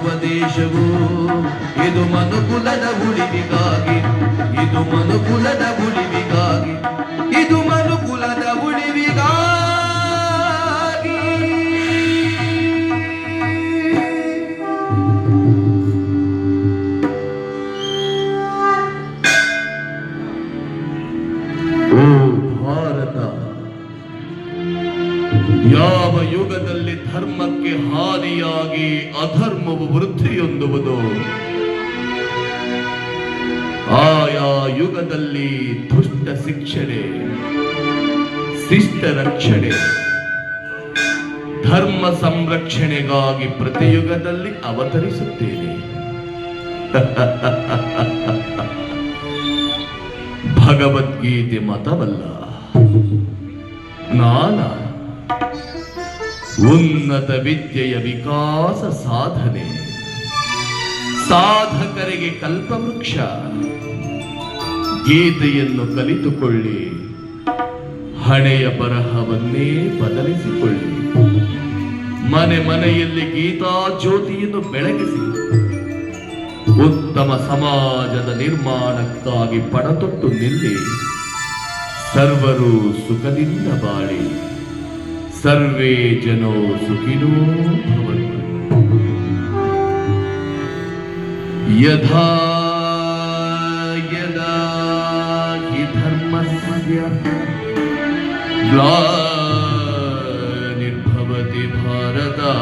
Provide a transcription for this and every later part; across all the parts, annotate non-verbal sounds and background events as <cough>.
ದೇಶವು ಇದು ಮನುಕುಲದ ಉಳಿವಿಗಾಗಿ ಇದು ಮನುಕುಲದ ಉಳಿವಿಗಾಗಿ ಇದು ಮನುಕುಲದ ಉಳಿವಿಗಾಗಿ. ಓ ಭಾರತ ಯಾವ ಯುಗದಲ್ಲಿ ಧರ್ಮಕ್ಕೆ ಹಾನಿಯಾಗಿ ಅಧರ್ಮವು ವೃದ್ಧಿಯೊಂದುವುದು ಆಯಾ ಯುಗದಲ್ಲಿ ದುಷ್ಟ ಶಿಕ್ಷಣೆ ಶಿಷ್ಟ ರಕ್ಷಣೆ. ಧರ್ಮ ಸಂರಕ್ಷಣೆಗಾಗಿ ಪ್ರತಿ ಯುಗದಲ್ಲಿ ಅವತರಿಸುತ್ತೇನೆ. <laughs> ಭಗವದ್ಗೀತೆ ಮತವಲ್ಲ. ನಾನ. ಉನ್ನತ ವಿದ್ಯೆಯ ವಿಕಾಸ ಸಾಧನೆ. ಸಾಧಕರಿಗೆ ಕಲ್ಪವೃಕ್ಷ. ಗೀತೆಯನ್ನು ಕಲಿತುಕೊಳ್ಳಿ. ಹಣೆಯ ಬರಹವನ್ನೇ ಬದಲಿಸಿಕೊಳ್ಳಿ. ಮನೆ ಮನೆಯಲ್ಲಿ ಗೀತಾ ಜ್ಯೋತಿಯನ್ನು ಬೆಳಗಿಸಿ. ಉತ್ತಮ ಸಮಾಜದ ನಿರ್ಮಾಣಕ್ಕಾಗಿ ಪಣತೊಟ್ಟು ನಿಲ್ಲಿ. ಸರ್ವರು ಸುಖದಿಂದ ಬಾಳಿ. सर्वे जनो सुखिनोद्भवन्ति यथा यदा हि धर्मस्य ग्ला निर्भवति भारता।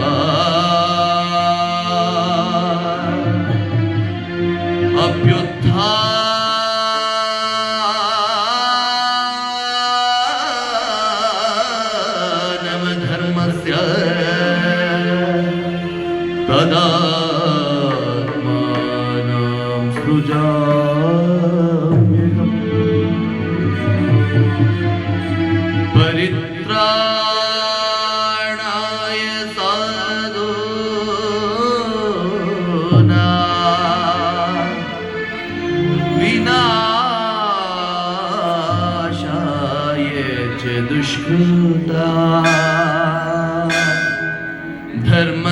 तदात्मानं सृजाम्यहम् परित्राणाय साधूनां विनाशाय च दुष्कृता धर्म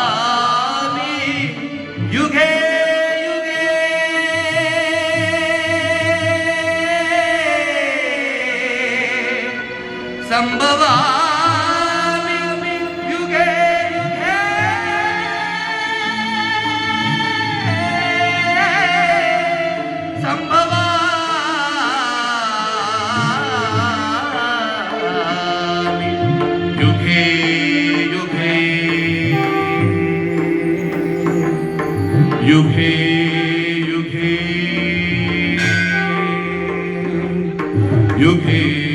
संभवामि युगे युगे संभवामि युगे युगे युगे